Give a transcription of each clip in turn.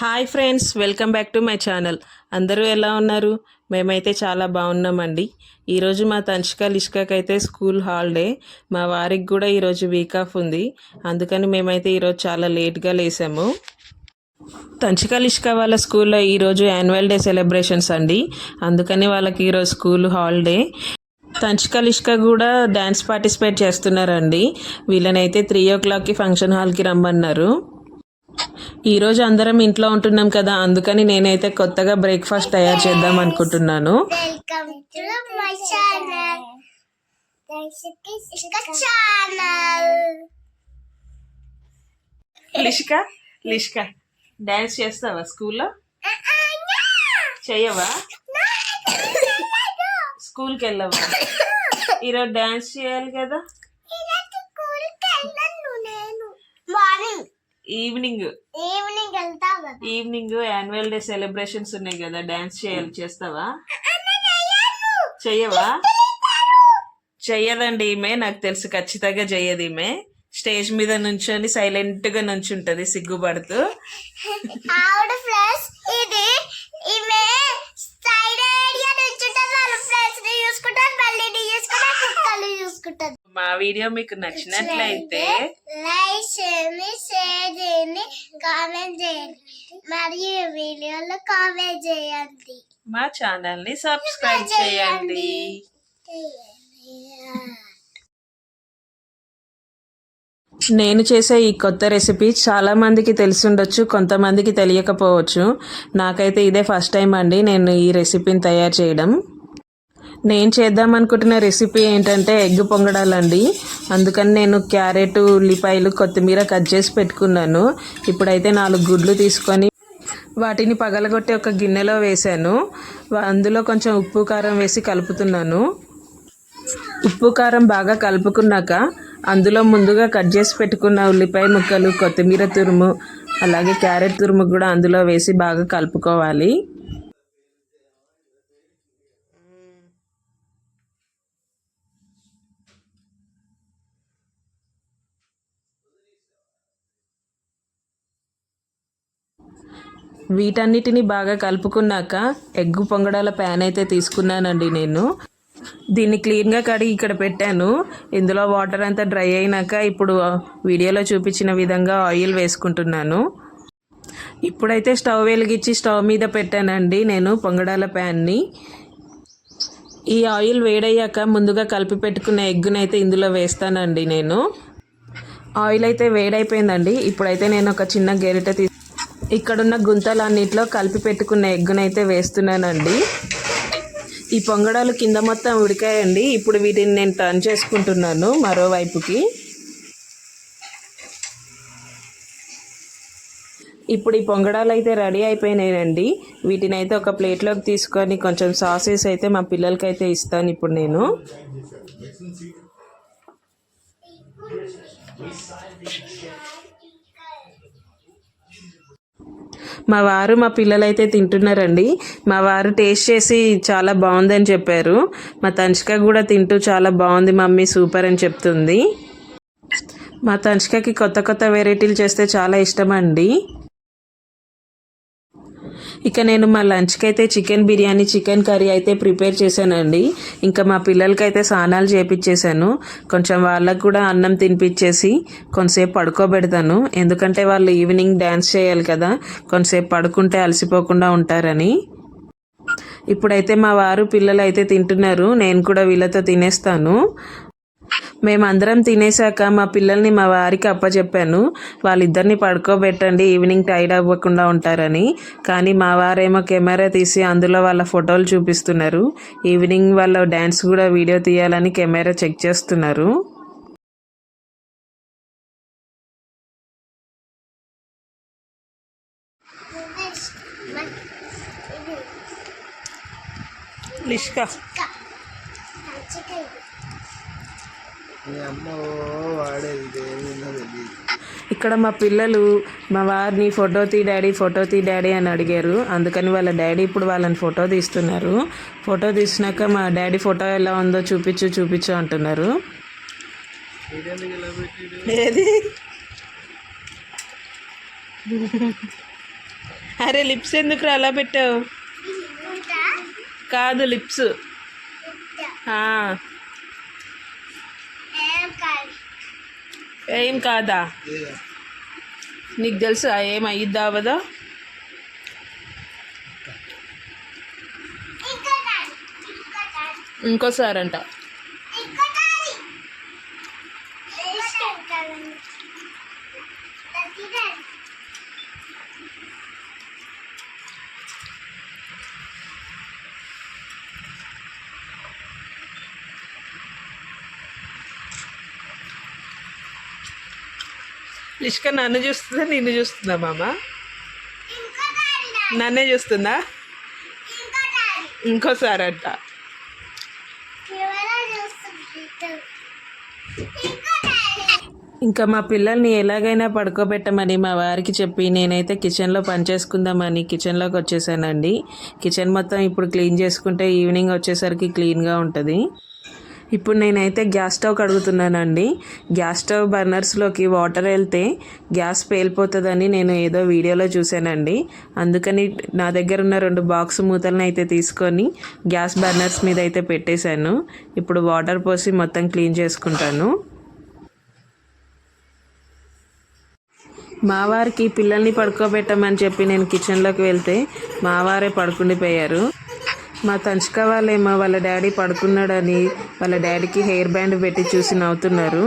Hi friends welcome back to my channel. అందరూ ఎలా ఉన్నారు? మేమైతే చాలా బాగున్నామండి. ఈరోజు మా తంచిక లిష్కకి అయితే స్కూల్ హాలిడే. మా వారికి కూడా ఈరోజు వీక్ ఆఫ్ ఉంది. అందుకని మేమైతే ఈరోజు చాలా లేట్గా లేసాము. తంచిక లిష్క వాళ్ళ స్కూల్లో ఈరోజు యాన్యువల్ డే సెలబ్రేషన్స్ అండి. అందుకని వాళ్ళకి ఈరోజు స్కూల్ హాలిడే. తంచిక లిష్క కూడా డ్యాన్స్ పార్టిసిపేట్ చేస్తున్నారండి. వీళ్ళనైతే త్రీ ఓ క్లాక్కి ఫంక్షన్ హాల్కి రమ్మన్నారు. ఈరోజు అందరం ఇంట్లో ఉంటున్నాం కదా అందుకని నేనైతే కొత్తగా బ్రేక్ఫాస్ట్ తయారు చేద్దాం అనుకుంటున్నాను. లిష్క లిష్క డ్యాన్స్ చేస్తావా స్కూల్లో? చెయ్యవా? స్కూల్కి వెళ్ళవా? ఈరోజు డ్యాన్స్ చేయాలి కదా నేను మార్నింగ్ ఈవినింగ్. ఈవినింగ్ వెళ్తావు ఈవినింగ్ యాన్యువల్ డే సెలబ్రేషన్స్ ఉన్నాయి కదా డ్యాన్స్ చేయాలి చేస్తావా? చెయ్యవా? చెయ్యదండి ఈమె నాకు తెలుసు ఖచ్చితంగా చెయ్యదు ఈమె. స్టేజ్ మీద నుంచొని సైలెంట్గా నుంచుంటది సిగ్గుపడుతూ. ఆవిడ ప్లస్ ఇది ఈమె చూసుకుంటారు మా వీడియో మీకు నచ్చినట్లయితే లైక్ చేయండి షేర్ చేయండి కామెంట్ చేయండి. మరియు వీడియోలో కామెంట్ చేయండి. మా ఛానల్ని సబ్స్క్రైబ్ చేయండి. నేను చేసే ఈ కొత్త రెసిపీ చాలా మందికి తెలిసి ఉండొచ్చు కొంతమందికి తెలియకపోవచ్చు. నాకైతే ఇదే ఫస్ట్ టైం అండి నేను ఈ రెసిపీని తయారు చేయడం. నేను చేద్దాం అనుకుంటున్న రెసిపీ ఏంటంటే ఎగ్ పొంగడాలండి. అందుకని నేను క్యారెట్ ఉల్లిపాయలు కొత్తిమీర కట్ చేసి పెట్టుకున్నాను. ఇప్పుడైతే నాలుగు గుడ్లు తీసుకొని వాటిని పగలగొట్టి ఒక గిన్నెలో వేశాను. అందులో కొంచెం ఉప్పు కారం వేసి కలుపుతున్నాను. ఉప్పు కారం బాగా కలుపుకున్నాక అందులో ముందుగా కట్ చేసి పెట్టుకున్న ఉల్లిపాయ ముక్కలు కొత్తిమీర తురుము అలాగే క్యారెట్ తురుము కూడా అందులో వేసి బాగా కలుపుకోవాలి. వీటన్నిటిని బాగా కలుపుకున్నాక ఎగ్గు పొంగడాల ప్యాన్ అయితే తీసుకున్నానండి నేను. దీన్ని క్లీన్గా కడిగి ఇక్కడ పెట్టాను. ఇందులో వాటర్ అంతా డ్రై అయినాక ఇప్పుడు వీడియోలో చూపించిన విధంగా ఆయిల్ వేసుకుంటున్నాను. ఇప్పుడైతే స్టవ్ వెలిగించి స్టవ్ మీద పెట్టానండి నేను పొంగడాల ప్యాన్ని ఈ ఆయిల్ వేడయ్యాక ముందుగా కలిపి పెట్టుకున్న ఎగ్గునైతే ఇందులో వేస్తానండి నేను. ఆయిల్ అయితే వేడైపోయిందండి. ఇప్పుడైతే నేను ఒక చిన్న గెరిట ఇక్కడున్న గుంతలన్నిట్లో కలిపి పెట్టుకున్న ఎగ్గునైతే వేస్తున్నానండి. ఈ పొంగడాలు కింద మొత్తం ఉడికాయండి. ఇప్పుడు వీటిని నేను టర్న్ చేసుకుంటున్నాను మరోవైపుకి. ఇప్పుడు ఈ పొంగడాలు అయితే రెడీ అయిపోయినాయండి. వీటిని అయితే ఒక ప్లేట్లోకి తీసుకొని కొంచెం సాసెస్ అయితే మా పిల్లలకి అయితే ఇస్తాను ఇప్పుడు నేను. మా వారు మా పిల్లలైతే తింటున్నారండి. మా వారు టేస్ట్ చేసి చాలా బాగుందని చెప్పారు. మా తనుష్క కూడా తింటూ చాలా బాగుంది మమ్మీ సూపర్ అని చెప్తుంది. మా తనుష్కకి కొత్త కొత్త వెరైటీలు చేస్తే చాలా ఇష్టం అండి. ఇక నేను మా లంచ్కి అయితే చికెన్ బిర్యానీ చికెన్ కర్రీ అయితే ప్రిపేర్ చేశానండి. ఇంకా మా పిల్లలకైతే స్నానాలు చేపించేశాను కొంచెం వాళ్ళకు కూడా అన్నం తినిపించేసి కొంతసేపు పడుకోబెడతాను. ఎందుకంటే వాళ్ళు ఈవినింగ్ డ్యాన్స్ చేయాలి కదా కొంతసేపు పడుకుంటే అలసిపోకుండా ఉంటారని. ఇప్పుడైతే మా వారు పిల్లలు అయితే తింటున్నారు. నేను కూడా వీళ్ళతో తినేస్తాను. మేమందరం తినేసాక మా పిల్లల్ని మా వారికి అప్పచెప్పాను వాళ్ళిద్దరిని పడుకోబెట్టండి ఈవినింగ్ టైర్డ్ అవ్వకుండా ఉంటారని. కానీ మా వారేమో కెమెరా తీసి అందులో వాళ్ళ ఫోటోలు చూపిస్తున్నారు. ఈవినింగ్ వాళ్ళ డ్యాన్స్ కూడా వీడియో తీయాలని కెమెరా చెక్ చేస్తున్నారు. లిష్కా ఇక్కడ మా పిల్లలు మా వారిని ఫోటో తీ డాడీ ఫోటో తీ డాడీ అని అడిగారు. అందుకని వాళ్ళ డాడీ ఇప్పుడు వాళ్ళని ఫోటో తీస్తున్నారు. ఫోటో తీసినాక మా డాడీ ఫోటో ఎలా ఉందో చూపించు చూపించు అంటున్నారు. ఏది? అరే లిప్స్ ఎందుకు రా అలా పెట్టావు? కాదు లిప్స్ ఆ, ఏం కాదు ఏం కాదా. నీకు తెలుసా ఏం అయ్యిద్దా అవదా ఇంకోసారి అంట లిష్క నన్ను చూస్తుందా నిన్ను చూస్తుందా మామ? నన్నే చూస్తుందా? ఇంకోసారి అంట. ఇంకా మా పిల్లల్ని ఎలాగైనా పడుకోబెట్టమని మా వారికి చెప్పి నేనైతే కిచెన్లో పని చేసుకుందామని కిచెన్లోకి వచ్చేసానండి. కిచెన్ మొత్తం ఇప్పుడు క్లీన్ చేసుకుంటే ఈవినింగ్ వచ్చేసరికి క్లీన్గా ఉంటుంది. ఇప్పుడు నేనైతే గ్యాస్ స్టవ్ కడుగుతున్నానండి. గ్యాస్ స్టవ్ బర్నర్స్లోకి వాటర్ వెళ్తే గ్యాస్ పేలిపోతుందని నేను ఏదో వీడియోలో చూశానండి. అందుకని నా దగ్గర ఉన్న రెండు బాక్స్ మూతలను అయితే తీసుకొని గ్యాస్ బర్నర్స్ మీద అయితే పెట్టేశాను. ఇప్పుడు వాటర్ పోసి మొత్తం క్లీన్ చేసుకుంటాను. మా వారికి పిల్లల్ని పడుకోబెట్టమని చెప్పి నేను కిచెన్లోకి వెళ్తే మా వారే పడుకుండిపోయారు. మా తంచుక వాళ్ళేమో వాళ్ళ డాడీ పడుకున్నాడని వాళ్ళ డాడీకి హెయిర్ బ్యాండ్ పెట్టి చూసి నవ్వుతున్నారు.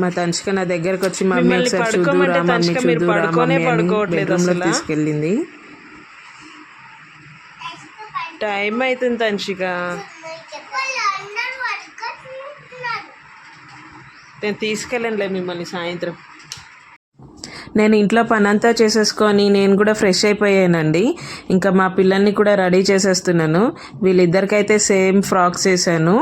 మా తంచుక నా దగ్గరకు వచ్చి మమ్మీ ఒకసారి చూదు రా మమ్మీ చూదు రా మమ్మీ అని బెడ్రూమ్లో తీసుకెళ్ళింది. టైం అవుతుంది తంచిక నేను తీసుకెళ్ళనులే మిమ్మల్ని సాయంత్రం. నేను ఇంట్లో పనంతా చేసేసుకొని నేను కూడా ఫ్రెష్ అయిపోయానండి. ఇంకా మా పిల్లల్ని కూడా రెడీ చేసేస్తున్నాను. వీళ్ళిద్దరికైతే సేమ్ ఫ్రాక్స్ వేసాను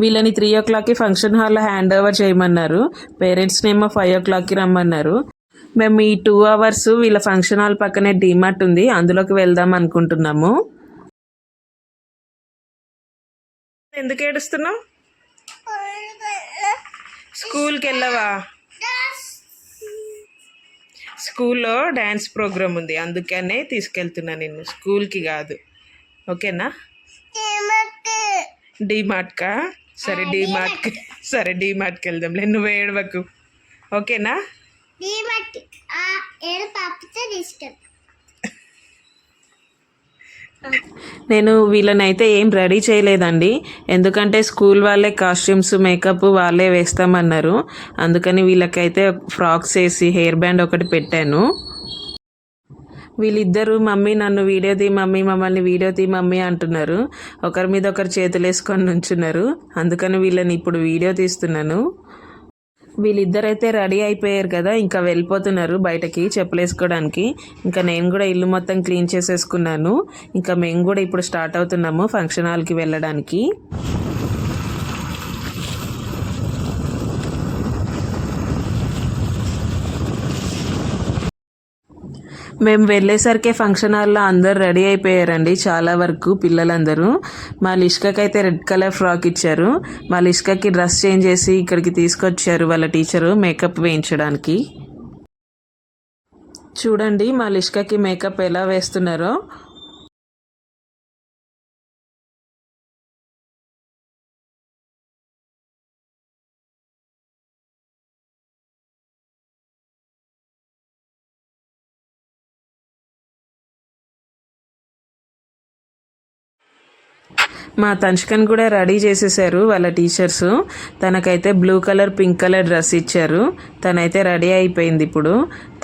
వీళ్ళని త్రీ ఓ క్లాక్కి ఫంక్షన్ హాల్లో హ్యాండ్ ఓవర్ చేయమన్నారు. పేరెంట్స్ని ఏమో ఫైవ్ ఓ క్లాక్కి రమ్మన్నారు. మేము ఈ టూ అవర్స్ వీళ్ళ ఫంక్షన్ హాల్ పక్కనే డీమార్ట్ ఉంది. అందులోకి వెళ్దాం అనుకుంటున్నాము. ఎందుకు ఏడుస్తున్నావు? స్కూల్కి వెళ్ళవా? స్కూల్లో డ్యాన్స్ ప్రోగ్రామ్ ఉంది. అందుకనే తీసుకెళ్తున్నా నిన్ను. స్కూల్కి కాదు. ఓకేనా? డీమార్ట్కా. సరే డీమార్ట్కి. సరే డీమార్ట్కి వెళ్దాంలే నువ్వు ఏడవకు. ఓకేనా? నేను వీళ్ళనైతే ఏం రెడీ చేయలేదండి. ఎందుకంటే స్కూల్ వాళ్ళే కాస్ట్యూమ్స్ మేకప్ వాళ్ళే వేస్తామన్నారు. అందుకని వీళ్ళకైతే ఫ్రాక్స్ వేసి హెయిర్ బ్యాండ్ ఒకటి పెట్టాను. వీళ్ళిద్దరూ మమ్మీ నన్ను వీడియో తీ మమ్మీ మమ్మల్ని వీడియో తీ మమ్మీ అంటున్నారు. ఒకరి మీద ఒకరు చేతులు వేసుకొని నుంచున్నారు. అందుకని వీళ్ళని ఇప్పుడు వీడియో తీస్తున్నాను. వీళ్ళిద్దరైతే రెడీ అయిపోయారు కదా ఇంకా వెళ్ళిపోతున్నారు బయటకి చెప్పులు వేసుకోవడానికి ఇంకా నేను కూడా ఇల్లు మొత్తం క్లీన్ చేసేసుకున్నాను. ఇంకా మేము కూడా ఇప్పుడు స్టార్ట్ అవుతున్నాము ఫంక్షన్ హాల్కి వెళ్ళడానికి. మేము వెళ్ళేసరికి ఫంక్షన్ హాల్లో అందరు రెడీ అయిపోయారండి చాలా వరకు పిల్లలందరూ. మా లిష్కకి అయితే రెడ్ కలర్ ఫ్రాక్ ఇచ్చారు. మా లిష్కకి డ్రెస్ చేంజ్ చేసి ఇక్కడికి తీసుకొచ్చారు వాళ్ళ టీచరు మేకప్ వేయించడానికి. చూడండి మా లిష్కకి మేకప్ ఎలా వేస్తున్నారో. మా తంచుకని కూడా రెడీ చేసేసారు వాళ్ళ టీచర్స్. తనకైతే blue colour pink colour dress ఇచ్చారు. తనైతే రెడీ అయిపోయింది ఇప్పుడు.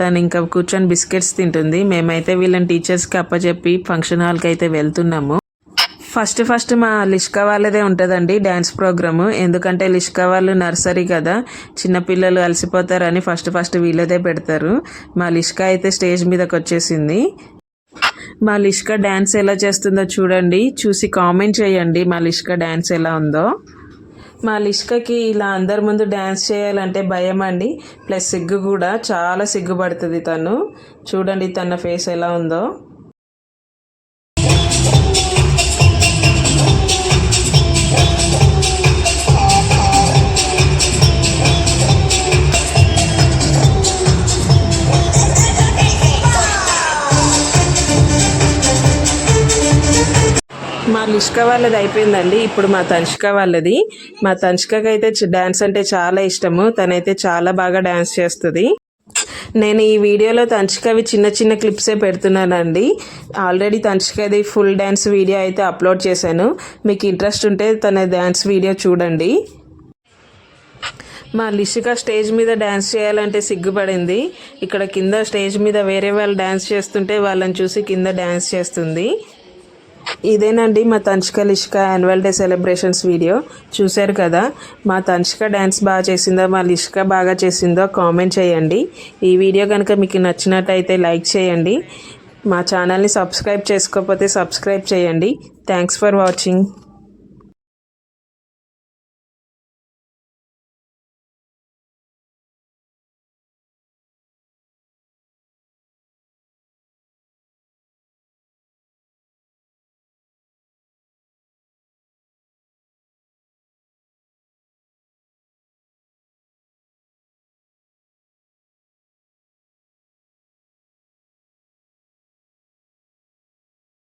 తను ఇంకా కూర్చొని బిస్కెట్స్ తింటుంది. మేమైతే వీళ్ళని టీచర్స్కి అప్పచెప్పి ఫంక్షన్ హాల్కి అయితే వెళ్తున్నాము. ఫస్ట్ ఫస్ట్ మా లిష్కా వాళ్ళదే ఉంటుందండి డ్యాన్స్ ప్రోగ్రాము. ఎందుకంటే లిష్కా వాళ్ళు నర్సరీ కదా. చిన్నపిల్లలు అలసిపోతారని ఫస్ట్ ఫస్ట్ వీళ్ళదే పెడతారు. మా లిష్కా అయితే స్టేజ్ మీదకి వచ్చేసింది మా లిష్క డ్యాన్స్ ఎలా చేస్తుందో చూడండి. చూసి కామెంట్ చేయండి మా లిష్క డ్యాన్స్ ఎలా ఉందో. మా లిష్కకి ఇలా అందరి ముందు డ్యాన్స్ చేయాలంటే భయం అండి. ప్లస్ సిగ్గు కూడా చాలా సిగ్గుపడుతుంది తను. చూడండి తన ఫేస్ ఎలా ఉందో. మా వాళ్ళది అయిపోయిందండి. ఇప్పుడు మా తనిష్క వాళ్ళది. మా తనిష్కకి అయితే డ్యాన్స్ అంటే చాలా ఇష్టము. తనైతే చాలా బాగా డ్యాన్స్ చేస్తుంది. నేను ఈ వీడియోలో తనిష్కవి చిన్న చిన్న క్లిప్సే పెడుతున్నానండి. ఆల్రెడీ తనిష్కది ఫుల్ డ్యాన్స్ వీడియో అయితే అప్లోడ్ చేశాను. మీకు ఇంట్రెస్ట్ ఉంటే తన డ్యాన్స్ వీడియో చూడండి. మా లిషిక స్టేజ్ మీద డ్యాన్స్ చేయాలంటే సిగ్గుపడింది. ఇక్కడ కింద స్టేజ్ మీద వేరే వాళ్ళు డ్యాన్స్ చేస్తుంటే వాళ్ళని చూసి కింద డ్యాన్స్ చేస్తుంది. ఇదేనండి మా Tanshika Lishika annual day celebrations video చూశారు కదా? మా తన్షిక డ్యాన్స్ బాగా చేసిందో మా లిషిక బాగా చేసిందో కామెంట్ చేయండి. ఈ వీడియో కనుక మీకు నచ్చినట్టయితే లైక్ చేయండి. మా ఛానల్ని సబ్స్క్రైబ్ చేసుకోకపోతే సబ్స్క్రైబ్ చేయండి. Thanks for watching